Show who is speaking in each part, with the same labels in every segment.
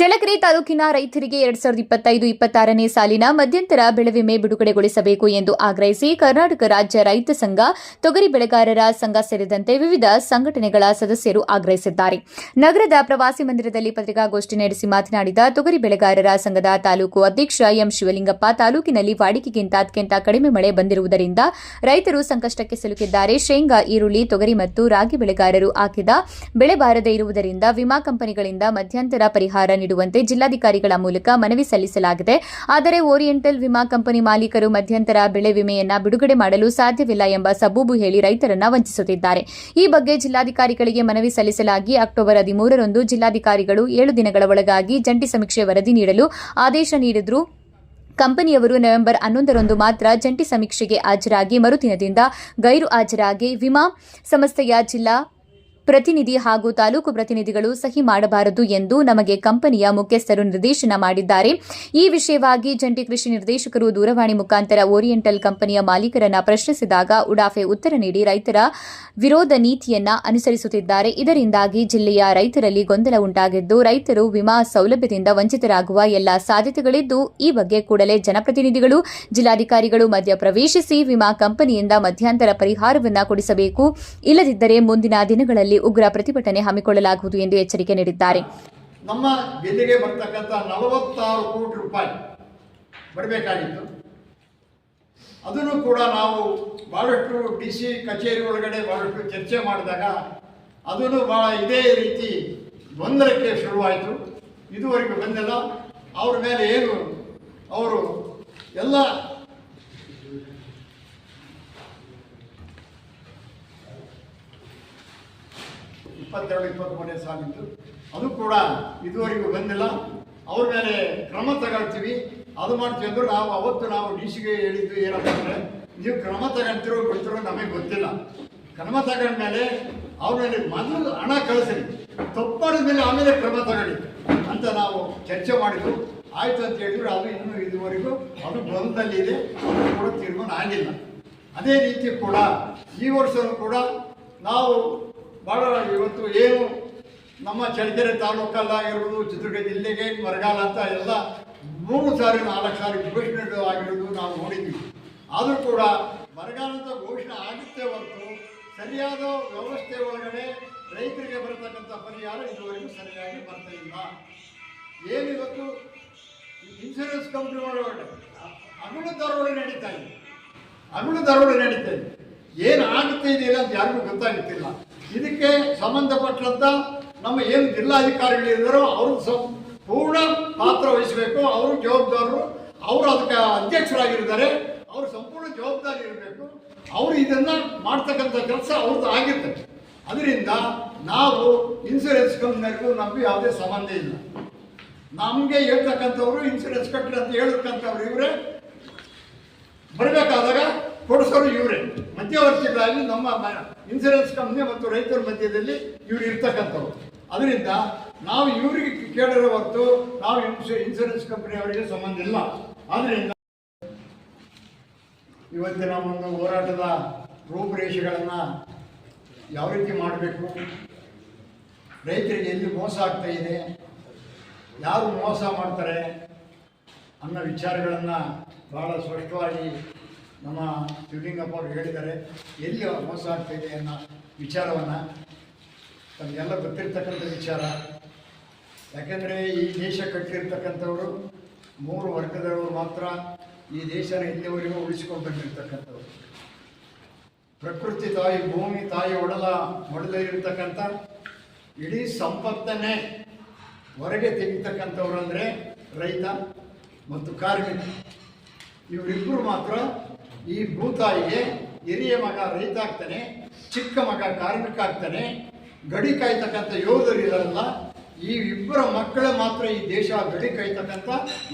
Speaker 1: ಚಳ್ಳಕೆರೆ ತಾಲೂಕಿನ ರೈತರಿಗೆ ಎರಡ್ ಸಾವಿರದ ಇಪ್ಪತ್ತೈದು, ಇಪ್ಪತ್ತಾರನೇ ಸಾಲಿನ ಮಧ್ಯಂತರ ಬೆಳೆ ವಿಮೆ ಬಿಡುಗಡೆಗೊಳಿಸಬೇಕು ಎಂದು ಆಗ್ರಹಿಸಿ ಕರ್ನಾಟಕ ರಾಜ್ಯ ರೈತ ಸಂಘ, ತೊಗರಿ ಬೆಳೆಗಾರರ ಸಂಘ ಸೇರಿದಂತೆ ವಿವಿಧ ಸಂಘಟನೆಗಳ ಸದಸ್ಯರು ಆಗ್ರಹಿಸಿದ್ದಾರೆ. ನಗರದ ಪ್ರವಾಸಿ ಮಂದಿರದಲ್ಲಿ ಪತ್ರಿಕಾಗೋಷ್ಠಿ ನಡೆಸಿ ಮಾತನಾಡಿದ ತೊಗರಿ ಬೆಳೆಗಾರರ ಸಂಘದ ತಾಲೂಕು ಅಧ್ಯಕ್ಷ ಎಂ ಶಿವಲಿಂಗಪ್ಪ, ತಾಲೂಕಿನಲ್ಲಿ ವಾಡಿಕೆಗಿಂತ ಅತ್ಯಂತ ಕಡಿಮೆ ಮಳೆ ಬಂದಿರುವುದರಿಂದ ರೈತರು ಸಂಕಷ್ಟಕ್ಕೆ ಸಿಲುಕಿದ್ದಾರೆ. ಶೇಂಗಾ, ಈರುಳ್ಳಿ, ತೊಗರಿ ಮತ್ತು ರಾಗಿ ಬೆಳೆಗಾರರು ಹಾಕಿದ ಬೆಳೆ ಬಾರದೇ ಇರುವುದರಿಂದ ವಿಮಾ ಕಂಪನಿಗಳಿಂದ ಮಧ್ಯಂತರ ಪರಿಹಾರ ನೀಡುವಂತೆ ಜಿಲ್ಲಾಧಿಕಾರಿಗಳ ಮೂಲಕ ಮನವಿ ಸಲ್ಲಿಸಲಾಗಿದೆ. ಆದರೆ ಓರಿಯೆಂಟಲ್ ವಿಮಾ ಕಂಪನಿ ಮಾಲೀಕರು ಮಧ್ಯಂತರ ಬೆಳೆ ವಿಮೆಯನ್ನ ಬಿಡುಗಡೆ ಮಾಡಲು ಸಾಧ್ಯವಿಲ್ಲ ಎಂಬ ಸಬೂಬು ಹೇಳಿ ರೈತರನ್ನ ವಂಚಿಸುತ್ತಿದ್ದಾರೆ. ಈ ಬಗ್ಗೆ ಜಿಲ್ಲಾಧಿಕಾರಿಗಳಿಗೆ ಮನವಿ ಸಲ್ಲಿಸಲಾಗಿ ಅಕ್ಟೋಬರ್ ಹದಿಮೂರರಂದು ಜಿಲ್ಲಾಧಿಕಾರಿಗಳು ಏಳು ದಿನಗಳ ಒಳಗಾಗಿ ಜಂಟಿ ಸಮೀಕ್ಷೆ ವರದಿ ನೀಡಲು ಆದೇಶ ನೀಡಿದ್ರು. ಕಂಪನಿಯವರು ನವೆಂಬರ್ ಹನ್ನೊಂದರಂದು ಮಾತ್ರ ಜಂಟಿ ಸಮೀಕ್ಷೆಗೆ ಹಾಜರಾಗಿ ಮರುದಿನದಿಂದ ಗೈರು ಹಾಜರಾಗಿ ವಿಮಾ ಸಂಸ್ಥೆಯ ಜಿಲ್ಲಾ ಪ್ರತಿನಿಧಿ ಹಾಗೂ ತಾಲೂಕು ಪ್ರತಿನಿಧಿಗಳು ಸಹಿ ಮಾಡಬಾರದು ಎಂದು ನಮಗೆ ಕಂಪನಿಯ ಮುಖ್ಯಸ್ಥರು ನಿರ್ದೇಶನ ಮಾಡಿದ್ದಾರೆ. ಈ ವಿಷಯವಾಗಿ ಜಂಟಿ ಕೃಷಿ ನಿರ್ದೇಶಕರು ದೂರವಾಣಿ ಮುಖಾಂತರ ಓರಿಯೆಂಟಲ್ ಕಂಪನಿಯ ಮಾಲೀಕರನ್ನ ಪ್ರಶ್ನಿಸಿದಾಗ ಉಡಾಫೆ ಉತ್ತರ ನೀಡಿ ರೈತರ ವಿರೋಧ ನೀತಿಯನ್ನ ಅನುಸರಿಸುತ್ತಿದ್ದಾರೆ. ಇದರಿಂದಾಗಿ ಜಿಲ್ಲೆಯ ರೈತರಲ್ಲಿ ಗೊಂದಲ ಉಂಟಾಗಿದ್ದು ರೈತರು ವಿಮಾ ಸೌಲಭ್ಯದಿಂದ ವಂಚಿತರಾಗುವ ಎಲ್ಲ ಸಾಧ್ಯತೆಗಳಿದ್ದು ಈ ಬಗ್ಗೆ ಕೂಡಲೇ ಜನಪ್ರತಿನಿಧಿಗಳು, ಜಿಲ್ಲಾಧಿಕಾರಿಗಳು ಮಧ್ಯ ಪ್ರವೇಶಿಸಿ ವಿಮಾ ಕಂಪನಿಯಿಂದ ಮಧ್ಯಂತರ ಪರಿಹಾರವನ್ನ ಕೊಡಿಸಬೇಕು. ಇಲ್ಲದಿದ್ದರೆ ಮುಂದಿನ ದಿನಗಳಲ್ಲಿ ಉಗ್ರ ಪ್ರತಿಭಟನೆ ಹಮ್ಮಿಕೊಳ್ಳಲಾಗುವುದು ಎಂದು ಎಚ್ಚರಿಕೆ ನೀಡಿದ್ದಾರೆ.
Speaker 2: ನಮ್ಮ ಜಿಲ್ಲೆಗೆ ಬರ್ತಕ್ಕಂಥ ನಲವತ್ತಾರು ಕೋಟಿ ರೂಪಾಯಿ ಬರಬೇಕಾಗಿತ್ತು. ಅದನ್ನು ಕೂಡ ನಾವು ಭಾಳಷ್ಟು ಡಿ ಸಿ ಕಚೇರಿ ಒಳಗಡೆ ಭಾಳಷ್ಟು ಚರ್ಚೆ ಮಾಡಿದಾಗ ಅದನ್ನು ಭಾಳ ಇದೇ ರೀತಿ ಗೊಂದಲಕ್ಕೆ ಶುರುವಾಯಿತು. ಇದುವರೆಗೂ ಬಂದಿಲ್ಲ. ಅವ್ರ ಮೇಲೆ ಏನು ಅವರು ಎಲ್ಲ ಇಪ್ಪತ್ತೆರಡು ಇಪ್ಪತ್ತ್ಮೂರನೇ ಸಾಲಿತ್ತು ಅದು ಕೂಡ ಇದುವರೆಗೂ ಬಂದಿಲ್ಲ. ಅವ್ರ ಮೇಲೆ ಕ್ರಮ ತಗೊಳ್ತೀವಿ. ಅದು ಮಾಡ್ತೀವಿ ಅಂದ್ರೆ ನಾವು ಅವತ್ತು ನಾವು ಡಿ ಸಿಗೆ ಹೇಳಿದ್ದು ಏನಪ್ಪ ಅಂದರೆ ನೀವು ಕ್ರಮ ತಗೊಂತಿರೋ ಗೊತ್ತಿರೋ ನಮಗೆ ಗೊತ್ತಿಲ್ಲ. ಕ್ರಮ ತಗೊಂಡ್ಮೇಲೆ ಅವ್ರ ಮೇಲೆ ಮೊದಲು ಹಣ ಕಳಿಸಲಿ ತಪ್ಪು ಮಾಡಿದ ಮೇಲೆ ಆಮೇಲೆ ಕ್ರಮ ತಗೊಳ್ಳಿ ಅಂತ ನಾವು ಚರ್ಚೆ ಮಾಡಿದ್ದು ಆಯ್ತು ಅಂತ ಹೇಳಿದ್ರು. ಅದು ಇನ್ನೂ ಇದುವರೆಗೂ ಅದು ಗೊಂದಲಿದೆ ಅದು ಕೂಡ ತೀರ್ಮಾನ ಆಗಿಲ್ಲ. ಅದೇ ರೀತಿ ಕೂಡ ಈ ವರ್ಷವೂ ಕೂಡ ನಾವು ಭಾಳ ಇವತ್ತು ಏನು ನಮ್ಮ ಚಳ್ಳಕೆರೆ ತಾಲೂಕಲ್ಲಾಗಿರ್ಬೋದು ಚಿತ್ರದುರ್ಗ ಜಿಲ್ಲೆಗೆ ಬರಗಾಲ ಅಂತ ಎಲ್ಲ ಮೂರು ಸಾರಿ, ನಾಲ್ಕು ಸಾರಿ ಘೋಷಣೆ ಆಗಿರೋದು ನಾವು ನೋಡಿದ್ದೀವಿ ಆದರೂ ಕೂಡ ಬರಗಾಲ ಅಂತ ಘೋಷಣೆ ಆಗುತ್ತೆ ಹೊರತು ಸರಿಯಾದ ವ್ಯವಸ್ಥೆ ಒಳಗಡೆ ರೈತರಿಗೆ ಬರತಕ್ಕಂಥ ಪರಿಹಾರ ಇದುವರೆಗೂ ಸರಿಯಾಗಿ ಬರ್ತಾ ಇಲ್ಲ. ಏನಿವತ್ತು ಇನ್ಸೂರೆನ್ಸ್ ಕಂಪ್ನಿ ಒಳಗಡೆ ಅಗುಣ ದರೋಡೆ ನಡೀತಾ ಇದೆ. ಅಗುಣ ದರೋಡೆ ನಡೀತಾ ಇದೆ. ಏನು ಆಗುತ್ತೆ ಇದೆಯಲ್ಲ ಅಂತ ಯಾರಿಗೂ ಗೊತ್ತಾಗುತ್ತಿಲ್ಲ. ಇದಕ್ಕೆ ಸಂಬಂಧಪಟ್ಟಂತ ನಮ್ಮ ಏನು ಜಿಲ್ಲಾಧಿಕಾರಿಗಳಿದ್ದಾರೋ ಅವರು ಸಂಪೂರ್ಣ ಪಾತ್ರ ವಹಿಸಬೇಕು. ಅವರು ಜವಾಬ್ದಾರರು. ಅವರು ಅದಕ್ಕೆ ಅಧ್ಯಕ್ಷರಾಗಿರ್ತಾರೆ ಅವರು ಸಂಪೂರ್ಣ ಜವಾಬ್ದಾರಿ ಇರಬೇಕು. ಅವರು ಇದನ್ನ ಮಾಡ್ತಕ್ಕಂಥ ಕೆಲಸ ಅವ್ರದ್ದು ಆಗಿರ್ತದೆ. ಅದರಿಂದ ನಾವು ಇನ್ಸೂರೆನ್ಸ್ ಕಂಪ್ನಿಗೂ ನಮಗೂ ಯಾವುದೇ ಸಂಬಂಧ ಇಲ್ಲ. ನಮಗೆ ಹೇಳ್ತಕ್ಕಂಥವ್ರು ಇನ್ಸೂರೆನ್ಸ್ ಕಟ್ಟಿ ಅಂತ ಹೇಳ್ತಕ್ಕಂಥವ್ರು ಇವರೇ. ಬರಬೇಕಾದಾಗ ಕೊಡಿಸೋರು ಇವರೇ. ಮಧ್ಯವರ್ತಿಗಳಾಗಿ ನಮ್ಮ ಇನ್ಸೂರೆನ್ಸ್ ಕಂಪ್ನಿ ಮತ್ತು ರೈತರ ಮಧ್ಯದಲ್ಲಿ ಇವ್ರು ಇರ್ತಕ್ಕಂಥವ್ರು. ಅದರಿಂದ ನಾವು ಇವರಿಗೆ ಕೇಳಿರೋ ಹೊರತು ನಾವು ಇನ್ಸು- ಇನ್ಸೂರೆನ್ಸ್ ಕಂಪ್ನಿ ಅವರಿಗೆ ಸಂಬಂಧ ಇಲ್ಲ. ಆದ್ದರಿಂದ ಇವತ್ತಿನ ಒಂದು ಹೋರಾಟದ ರೂಪುರೇಷೆಗಳನ್ನು ಯಾವ ರೀತಿ ಮಾಡಬೇಕು? ರೈತರಿಗೆ ಎಲ್ಲಿ ಮೋಸ ಆಗ್ತಾ ಇದೆ? ಯಾರು ಮೋಸ ಮಾಡ್ತಾರೆ? ಅನ್ನೋ ವಿಚಾರಗಳನ್ನು ಭಾಳ ಸ್ಪಷ್ಟವಾಗಿ ನಮ್ಮ ಶಿವಲಿಂಗಪ್ಪ ಅವರು ಹೇಳಿದ್ದಾರೆ, ಎಲ್ಲಿ ಮೋಸ ಆಗ್ತಾಯಿದೆ ಅನ್ನೋ ವಿಚಾರವನ್ನು ತಮಗೆಲ್ಲ ಗೊತ್ತಿರ್ತಕ್ಕಂಥ ವಿಚಾರ. ಯಾಕೆಂದರೆ ಈ ದೇಶ ಕಟ್ಟಿರ್ತಕ್ಕಂಥವರು, ಮೂರು ವರ್ಗದವರು ಮಾತ್ರ ಈ ದೇಶನ ಇಲ್ಲಿವರೆಗೂ ಉಳಿಸ್ಕೊಂಡು ಬಂದಿರ್ತಕ್ಕಂಥವ್ರು. ಪ್ರಕೃತಿ ತಾಯಿ, ಭೂಮಿ ತಾಯಿ ಒಡಲ, ಒಡಲಿರ್ತಕ್ಕಂಥ ಇಡೀ ಸಂಪತ್ತನ್ನೇ ಹೊರಗೆ ತೆಗಿತಕ್ಕಂಥವ್ರು ಅಂದರೆ ರೈತ ಮತ್ತು ಕಾರ್ಮಿಕ. ಇವರಿಬ್ಬರು ಮಾತ್ರ ಈ ಭೂತಾಯಿಗೆ ಹಿರಿಯ ಮಗ ರೈತ ಆಗ್ತಾನೆ, ಚಿಕ್ಕ ಮಗ ಕಾರ್ಮಿಕ ಆಗ್ತಾನೆ, ಗಡಿ ಕಾಯ್ತಕ್ಕಂಥ ಯೋಧರು ಇರಲ್ಲ ಈ ಇಬ್ಬರ ಮಕ್ಕಳ ಮಾತ್ರ ಈ ದೇಶ ಗಡಿ ಕಾಯ್ತಕ್ಕಂಥ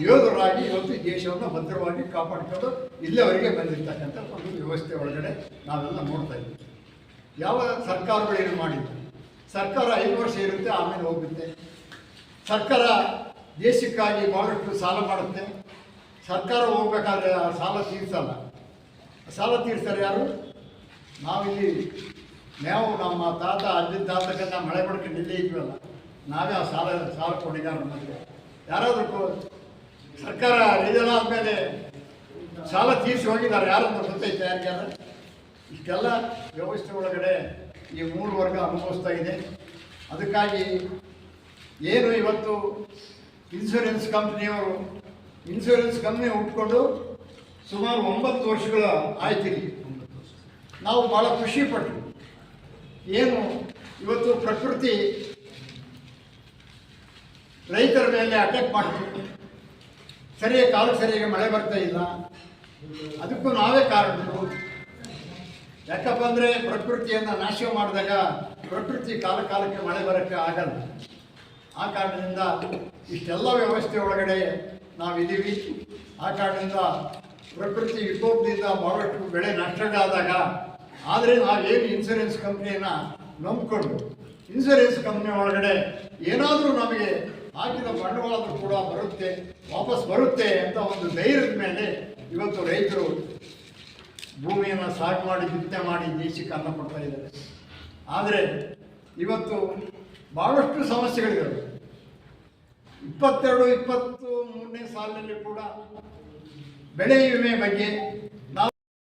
Speaker 2: ಯೋಧರಾಗಿ ಇವತ್ತು ಈ ದೇಶವನ್ನು ಭದ್ರವಾಗಿ ಕಾಪಾಡ್ಕೊಂಡು ಇಲ್ಲಿವರೆಗೆ ಬಂದಿರ್ತಕ್ಕಂಥ ಒಂದು ವ್ಯವಸ್ಥೆ ಒಳಗಡೆ ನಾವೆಲ್ಲ ನೋಡ್ತಾ ಇದ್ದೀವಿ. ಯಾವ ಸರ್ಕಾರಗಳು ಏನು ಮಾಡಿದ್ದು ಸರ್ಕಾರ ಐದು ವರ್ಷ ಇರುತ್ತೆ, ಆಮೇಲೆ ಹೋಗುತ್ತೆ. ಸರ್ಕಾರ ದೇಶಕ್ಕಾಗಿ ಬಹಳಷ್ಟು ಸಾಲ ಮಾಡುತ್ತೆ. ಸರ್ಕಾರ ಹೋಗ್ಬೇಕಾದ್ರೆ ಸಾಲ ತೀರ್ಸಲ್ಲ. ಸಾಲ ತೀರ್ಸ್ತಾರೆ ಯಾರು? ನಾವಿಲ್ಲಿ ನಾವು ನಮ್ಮ ತಾತ ಅಜ್ಜಿ ನಾವು ಮಳೆ ಪಡ್ಕೊಂಡು ಇಲ್ಲೇ ಇದ್ವಲ್ಲ, ನಾವೇ ಆ ಸಾಲ ಸಾಲ ಕೊಟ್ಟಿದ್ದಾರೆ ನಮಗೆ ಯಾರಾದರೂ ಸರ್ಕಾರ ಇದೆಲ್ಲ ಆದಮೇಲೆ ಸಾಲ ತೀರಿಸಿ ಹೋಗಿದ್ದಾರೆ ಯಾರನ್ನು ಗೊತ್ತೈತೆ ಯಾರಿಗಾರ ಇಷ್ಟೆಲ್ಲ ವ್ಯವಸ್ಥೆ ಒಳಗಡೆ ಈ ಮೂರು ವರ್ಗ ಅನುಭವಿಸ್ತಾ ಇದೆ. ಅದಕ್ಕಾಗಿ ಏನು ಇವತ್ತು ಇನ್ಶೂರೆನ್ಸ್ ಕಂಪ್ನಿಯವರು ಇನ್ಶೂರೆನ್ಸ್ ಕಂಪ್ನಿ ಉಟ್ಕೊಂಡು ಸುಮಾರು ಒಂಬತ್ತು ವರ್ಷಗಳ ಆಯ್ತಿರಿ ನಾವು ಭಾಳ ಖುಷಿ ಪಟ್ಟು ಏನು, ಇವತ್ತು ಪ್ರಕೃತಿ ರೈತರ ಮೇಲೆ ಅಟ್ಯಾಕ್ ಮಾಡ್ತೀವಿ ಸರಿಯಾಗಿ ಕಾಲಕ್ಕೆ ಸರಿಯಾಗಿ ಮಳೆ ಬರ್ತಾ ಇಲ್ಲ. ಅದಕ್ಕೂ ನಾವೇ ಕಾರಣರು ಯಾಕಪ್ಪ ಅಂದರೆ ಪ್ರಕೃತಿಯನ್ನು ನಾಶ ಮಾಡಿದಾಗ ಪ್ರಕೃತಿ ಕಾಲ ಕಾಲಕ್ಕೆ ಮಳೆ ಬರೋಕ್ಕೆ ಆಗಲ್ಲ. ಆ ಕಾರಣದಿಂದ ಇಷ್ಟೆಲ್ಲ ವ್ಯವಸ್ಥೆ ಒಳಗಡೆ ನಾವಿದ್ದೀವಿ. ಆ ಕಾರಣದಿಂದ ಪ್ರಕೃತಿ ವಿಕೋಪದಿಂದ ಭಾಳಷ್ಟು ಬೆಳೆ ನಷ್ಟಗಳಾದಾಗ ಆದರೆ ನಾವೇನು ಇನ್ಸೂರೆನ್ಸ್ ಕಂಪ್ನಿಯನ್ನು ನಂಬಿಕೊಂಡು ಇನ್ಸೂರೆನ್ಸ್ ಕಂಪ್ನಿ ಒಳಗಡೆ ಏನಾದರೂ ನಮಗೆ ಹಾಕಿದ ಬಂಡವಾಳ ಕೂಡ ಬರುತ್ತೆ, ವಾಪಸ್ ಬರುತ್ತೆ ಅಂತ ಒಂದು ಧೈರ್ಯದ ಮೇಲೆ ಇವತ್ತು ರೈತರು ಭೂಮಿಯನ್ನು ಸಾಕು ಮಾಡಿ, ಬಿತ್ತನೆ ಮಾಡಿ ದೇಶಕ್ಕೆ ಅನ್ನ ಕೊಡ್ತಾ ಇದ್ದಾರೆ. ಆದರೆ ಇವತ್ತು ಭಾಳಷ್ಟು ಸಮಸ್ಯೆಗಳಿದ್ದಾವೆ ಇಪ್ಪತ್ತೆರಡು ಇಪ್ಪತ್ತು ಮೂರನೇ ಸಾಲಿನಲ್ಲಿ ಕೂಡ ಬೆಳೆ ವಿಮೆ ಬಗ್ಗೆ